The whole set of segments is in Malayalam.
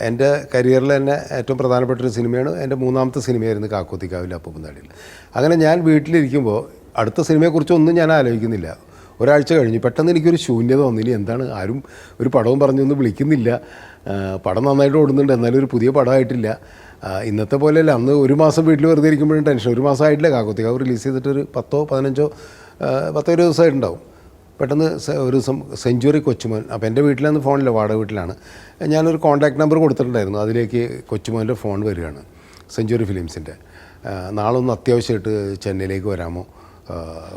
എന്റെ കരിയറിൽ തന്നെ ഏറ്റവും പ്രധാനപ്പെട്ട ഒരു സിനിമയാണ് എന്റെ മൂന്നാമത്തെ സിനിമയായിരുന്നു കാക്കോത്തിക്കാവിലെ അപ്പൂപ്പന്താടിയിൽ അങ്ങനെ ഞാൻ വീട്ടിലിരിക്കുമ്പോൾ അടുത്ത സിനിമയെക്കുറിച്ചൊന്നും ഞാൻ ആലോചിക്കുന്നില്ല. ഒരാഴ്ച കഴിഞ്ഞു. പെട്ടെന്ന് എനിക്കൊരു ശൂന്യത വന്നില്ല എന്താണ്? ആരും ഒരു പടവും പറഞ്ഞൊന്നും വിളിക്കുന്നില്ല. പടം നന്നായിട്ട് ഓടുന്നുണ്ട്. എന്നാലും ഒരു പുതിയ പടമായിട്ടില്ല. ഇന്നത്തെ പോലെയല്ല. അന്ന് ഒരു മാസം വീട്ടിൽ വെറുതെ ഇരിക്കുമ്പോഴും ടെൻഷൻ. ഒരു മാസം ആയിട്ടില്ല. കാക്കോത്തിക്കാവ് റിലീസ് ചെയ്തിട്ടൊരു പത്തോ പതിനഞ്ചോ പത്തോ ഇരുപത് ദിവസമായിട്ടുണ്ടാവും. പെട്ടെന്ന് ഒരു ദിവസം സെഞ്ചുറി കൊച്ചുമോൻ അപ്പോൾ എന്റെ വീട്ടിലാണ് ഫോണില്ല വാടക വീട്ടിലാണ്. ഞാനൊരു കോൺടാക്ട് നമ്പർ കൊടുത്തിട്ടുണ്ടായിരുന്നു അതിലേക്ക് കൊച്ചുമോന്റെ ഫോൺ വരികയാണ് സെഞ്ചുറി ഫിലിംസിന്റെ. നാളെ ഒന്ന് അത്യാവശ്യമായിട്ട് ചെന്നൈയിലേക്ക് വരാമോ?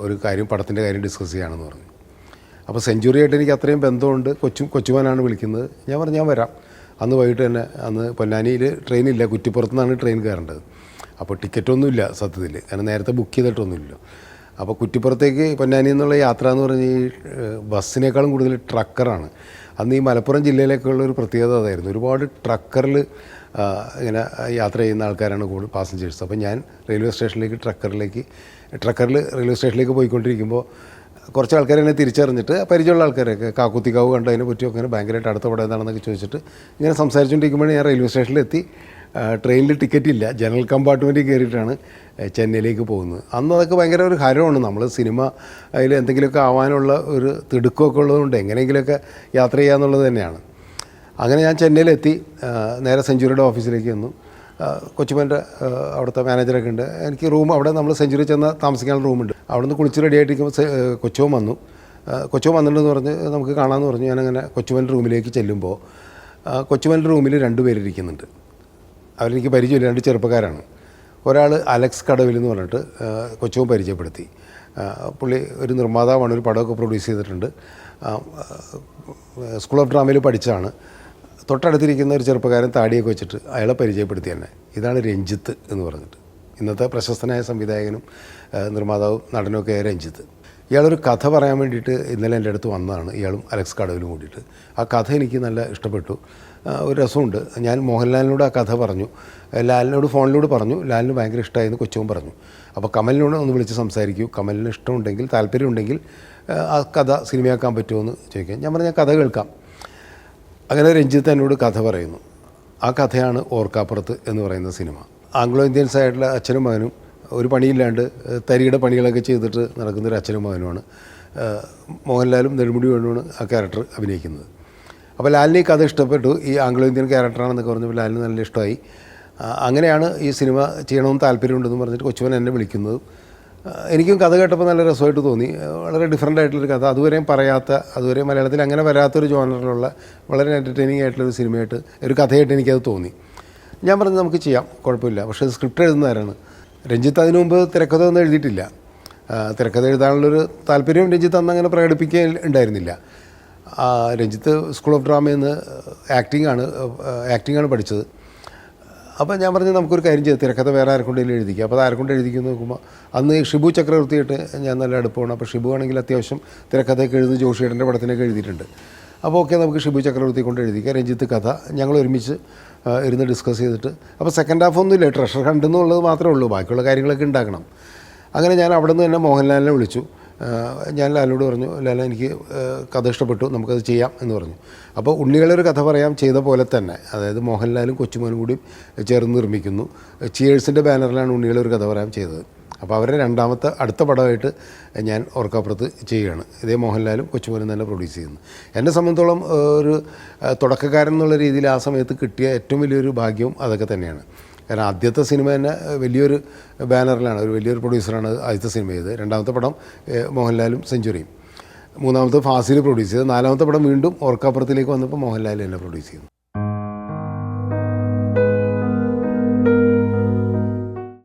ഒരു കാര്യം പടത്തിന്റെ കാര്യം ഡിസ്കസ് ചെയ്യാമെന്ന് പറഞ്ഞു. അപ്പോൾ സെഞ്ചുറി ആയിട്ട് എനിക്ക് അത്രയും ബന്ധമുണ്ട് കൊച്ചു കൊച്ചുമോനാണ് വിളിക്കുന്നത്. ഞാൻ പറഞ്ഞു ഞാൻ വരാം. അന്ന് വൈകിട്ട് തന്നെ അന്ന് പൊന്നാനിയിൽ ട്രെയിനില്ല കുറ്റിപ്പുറത്തുനിന്നാണ് ട്രെയിൻ കയറേണ്ടത്. അപ്പോൾ ടിക്കറ്റൊന്നുമില്ല സത്യത്തിൽ കാരണം നേരത്തെ ബുക്ക് ചെയ്തിട്ടൊന്നുമില്ല അപ്പോൾ കുറ്റിപ്പുറത്തേക്ക് പൊന്നാനി എന്നുള്ള യാത്ര എന്ന് പറഞ്ഞാൽ ഈ ബസ്സിനേക്കാളും കൂടുതൽ ട്രക്കറാണ്. അന്ന് ഈ മലപ്പുറം ജില്ലയിലേക്കുള്ള ഒരു പ്രത്യേകത അതായിരുന്നു. ഒരുപാട് ട്രക്കറിൽ ഇങ്ങനെ യാത്ര ചെയ്യുന്ന ആൾക്കാരാണ് കൂടുതൽ പാസഞ്ചേഴ്സ് അപ്പോൾ ഞാൻ റെയിൽവേ സ്റ്റേഷനിലേക്ക് ട്രക്കറിലേക്ക് ട്രക്കറിൽ റെയിൽവേ സ്റ്റേഷനിലേക്ക് പോയിക്കൊണ്ടിരിക്കുമ്പോൾ കുറച്ച് ആൾക്കാർ എന്നെ തിരിച്ചറിഞ്ഞിട്ട് പരിചയമുള്ള ആൾക്കാരൊക്കെ കാക്കുത്തിക്കാവ് കണ്ടതിനെ പറ്റിയൊക്കെ ഇങ്ങനെ ഭയങ്കരമായിട്ട് അടുത്ത പടം എന്താണെന്നൊക്കെ ചോദിച്ചിട്ട് ഇങ്ങനെ സംസാരിച്ചുകൊണ്ടിരിക്കുമ്പോഴേ ഞാൻ റെയിൽവേ സ്റ്റേഷനിലെത്തി. ട്രെയിനിൽ ടിക്കറ്റ് ഇല്ല. ജനറൽ കമ്പാർട്ട്മെന്റിൽ കയറിയിട്ടാണ് ചെന്നൈയിലേക്ക് പോകുന്നത്. അന്ന് അതൊക്കെ ഭയങ്കര ഒരു ഹരമാണ്. നമ്മൾ സിനിമ അതിൽ എന്തെങ്കിലുമൊക്കെ ആവാനുള്ള ഒരു തിടുക്കമൊക്കെ ഉള്ളതുകൊണ്ട് എങ്ങനെയെങ്കിലുമൊക്കെ യാത്ര ചെയ്യാന്നുള്ളത് തന്നെയാണ്. അങ്ങനെ ഞാൻ ചെന്നൈയിലെത്തി. നേരെ സെഞ്ചുറിയുടെ ഓഫീസിലേക്ക് വന്നു കൊച്ചുമേന്റെ കൊച്ചുമന്റെ അവിടുത്തെ മാനേജറൊക്കെ ഉണ്ട്. എനിക്ക് റൂം അവിടെ നമ്മൾ സെഞ്ചുറി ചെന്ന താമസിക്കാനുള്ള റൂമുണ്ട്. അവിടെ നിന്ന് കുളിച്ച് റെഡി ആയിട്ടിരിക്കുമ്പോൾ കൊച്ചുവൻ വന്നു. കൊച്ചുവൻ വന്നിട്ടുണ്ടെന്ന് പറഞ്ഞ് നമുക്ക് കാണാമെന്ന് പറഞ്ഞു. ഞാനങ്ങനെ കൊച്ചുവന്റെ റൂമിലേക്ക് ചെല്ലുമ്പോൾ കൊച്ചുമേന്റെ റൂമിൽ രണ്ട് പേരിരിക്കുന്നുണ്ട് അവരെനിക്ക് പരിചയമില്ല രണ്ട് ചെറുപ്പക്കാരാണ്. ഒരാൾ അലക്സ് കടവിൽ എന്ന് പറഞ്ഞിട്ട് കൊച്ചവും പരിചയപ്പെടുത്തി. പുള്ളി ഒരു നിർമ്മാതാവാണ് ഒരു പടമൊക്കെ പ്രൊഡ്യൂസ് ചെയ്തിട്ടുണ്ട്. സ്കൂൾ ഓഫ് ഡ്രാമയിൽ പഠിച്ചാണ് തൊട്ടടുത്തിരിക്കുന്ന ഒരു ചെറുപ്പക്കാരൻ താടിയൊക്കെ വെച്ചിട്ട് അയാളെ പരിചയപ്പെടുത്തി തന്നെ ഇതാണ് രഞ്ജിത്ത് എന്ന് പറഞ്ഞിട്ട്. ഇന്നത്തെ പ്രശസ്തനായ സംവിധായകനും നിർമ്മാതാവും നടനുമൊക്കെ രഞ്ജിത്ത്. ഇയാളൊരു കഥ പറയാൻ വേണ്ടിയിട്ട് ഇന്നലെ എന്റെ അടുത്ത് വന്നതാണ്. ഇയാളും അലക്സ് കടവിലും കൂടിയിട്ട്. ആ കഥ എനിക്ക് നല്ല ഇഷ്ടപ്പെട്ടു. ഒരു രസമുണ്ട്. ഞാൻ മോഹൻലാലിനോട് ആ കഥ പറഞ്ഞു. ലാലിനോട് ഫോണിലൂടെ പറഞ്ഞു. ലാലിന് ഭയങ്കര ഇഷ്ടമായെന്ന് കൊച്ചുവും പറഞ്ഞു. അപ്പോൾ കമലിനോട് ഒന്ന് വിളിച്ച് സംസാരിക്കൂ. കമലിന് ഇഷ്ടമുണ്ടെങ്കിൽ താല്പര്യമുണ്ടെങ്കിൽ ആ, കഥ സിനിമയാക്കാൻ പറ്റുമോ എന്ന് ചോദിക്കാം. ഞാൻ പറഞ്ഞ കഥ കേൾക്കാം. അങ്ങനെ രഞ്ജിത്ത് എന്നോട് കഥ പറയുന്നു. ആ കഥയാണ് ഓർക്കാപ്പുറത്ത് എന്ന് പറയുന്ന സിനിമ. ആംഗ്ലോ ഇന്ത്യൻസ് ആയിട്ടുള്ള അച്ഛനും മകനും ഒരു പണിയില്ലാണ്ട് തരിയുടെ പണികളൊക്കെ ചെയ്തിട്ട് നടക്കുന്നൊരു അച്ഛനും മകനുമാണ്. മോഹൻലാലും നെടുമുടി വേണുമാണ് ആ ക്യാരക്ടർ അഭിനയിക്കുന്നത്. അപ്പോൾ ലാലിന് ഈ കഥ ഇഷ്ടപ്പെട്ടു. ഈ ആംഗ്ലോ ഇന്ത്യൻ ക്യാരക്ടറാണെന്നൊക്കെ പറഞ്ഞപ്പോൾ ലാലിന് നല്ല ഇഷ്ടമായി. അങ്ങനെയാണ് ഈ സിനിമ ചെയ്യണമെന്ന് താല്പര്യമുണ്ടെന്ന് പറഞ്ഞിട്ട് കൊച്ചുവൻ എന്നെ വിളിക്കുന്നത്. എനിക്കും കഥ കേട്ടപ്പോൾ നല്ല രസമായിട്ട് തോന്നി. വളരെ ഡിഫറെന്റ് ആയിട്ടുള്ളൊരു കഥ. അതുവരെയും പറയാത്ത അതുവരെ മലയാളത്തിൽ അങ്ങനെ വരാത്തൊരു ജോണറിലുള്ള വളരെ എന്റർടൈനിങ് ആയിട്ടുള്ളൊരു സിനിമയായിട്ട് ഒരു കഥയായിട്ട് എനിക്കത് തോന്നി. ഞാൻ പറഞ്ഞു നമുക്ക് ചെയ്യാം. കുഴപ്പമില്ല. പക്ഷേ സ്ക്രിപ്റ്റ് എഴുതുന്നവരാണ് രഞ്ജിത്ത് അതിനു മുമ്പ് തിരക്കഥ ഒന്നും എഴുതിയിട്ടില്ല. തിരക്കഥ എഴുതാനുള്ളൊരു താല്പര്യം രഞ്ജിത്ത് അന്ന് അങ്ങനെ പ്രകടിപ്പിക്കാൻ ഉണ്ടായിരുന്നില്ല. രഞ്ജിത്ത് സ്കൂൾ ഓഫ് ഡ്രാമയിൽ നിന്ന് ആക്ടിംഗ് ആണ് ആക്ടിംഗ് ആണ് പഠിച്ചത്. അപ്പോൾ ഞാൻ പറഞ്ഞു നമുക്കൊരു കാര്യം ചെയ്ത് തിരക്കഥ വേറെ ആരെക്കൊണ്ടെങ്കിലും എഴുതിക്കുക അപ്പോൾ അത് ആരെക്കൊണ്ട് എഴുതിക്കുന്നു നോക്കുമ്പോൾ അന്ന് ഷിബു ചക്രവർത്തിയായിട്ട് ഞാൻ നല്ല അടുപ്പമാണ്. അപ്പോൾ ഷിബു ആണെങ്കിൽ അത്യാവശ്യം തിരക്കഥയൊക്കെ എഴുതി ജോഷിയേട്ടന്റെ പടത്തിനൊക്കെ എഴുതിയിട്ടുണ്ട്. അപ്പോൾ ഓക്കെ നമുക്ക് ഷിബു ചക്രവർത്തി കൊണ്ട് എഴുതിക്കാം. രഞ്ജിത്ത് കഥ. ഞങ്ങൾ ഒരുമിച്ച് ഇരുന്ന് ഡിസ്കസ് ചെയ്തിട്ട്. അപ്പോൾ സെക്കൻഡ് ഹാഫ് ഒന്നുമില്ല ട്രഷർ ഹണ്ട് എന്നുള്ളത് മാത്രമേ ഉള്ളൂ. ബാക്കിയുള്ള കാര്യങ്ങളൊക്കെ ഉണ്ടാക്കണം അങ്ങനെ ഞാൻ അവിടെ നിന്ന് തന്നെ മോഹൻലാലിനെ വിളിച്ചു. ഞാൻ ലാലിനോട് പറഞ്ഞു ലാല എനിക്ക് കഥ ഇഷ്ടപ്പെട്ടു. നമുക്കത് ചെയ്യാം എന്ന് പറഞ്ഞു. അപ്പോൾ ഉണ്ണികളൊരു കഥ പറയാം ചെയ്ത പോലെ തന്നെ. അതായത് മോഹൻലാലും കൊച്ചുമോനും കൂടി ചേർന്ന് നിർമ്മിക്കുന്നു. ചിയേഴ്സിന്റെ ബാനറിലാണ് ഉണ്ണികളൊരു കഥ പറയാം ചെയ്തത്. അപ്പോൾ അവരുടെ രണ്ടാമത്തെ അടുത്ത പടമായിട്ട് ഞാൻ ഓർക്കാപ്പുറത്ത് ചെയ്യുകയാണ്. ഇതേ മോഹൻലാലും കൊച്ചുമോനും തന്നെ പ്രൊഡ്യൂസ് ചെയ്യുന്നു. എന്നെ സംബന്ധിച്ചോളം ഒരു തുടക്കക്കാരൻ എന്നുള്ള രീതിയിൽ ആ സമയത്ത് കിട്ടിയ ഏറ്റവും വലിയൊരു ഭാഗ്യവും അതൊക്കെ തന്നെയാണ്. കാരണം ആദ്യത്തെ സിനിമ തന്നെ വലിയൊരു ബാനറിലാണ് ഒരു വലിയൊരു പ്രൊഡ്യൂസറാണ് ആദ്യത്തെ സിനിമ ചെയ്തത്. രണ്ടാമത്തെ പടം മോഹൻലാലും സെഞ്ചുറിയും. മൂന്നാമത്തെ ഫാസിൽ പ്രൊഡ്യൂസ് ചെയ്ത് നാലാമത്തെ പടം വീണ്ടും ഓർക്കാപ്പുറത്തിലേക്ക് വന്നപ്പോൾ മോഹൻലാൽ തന്നെ പ്രൊഡ്യൂസ് ചെയ്യുന്നു.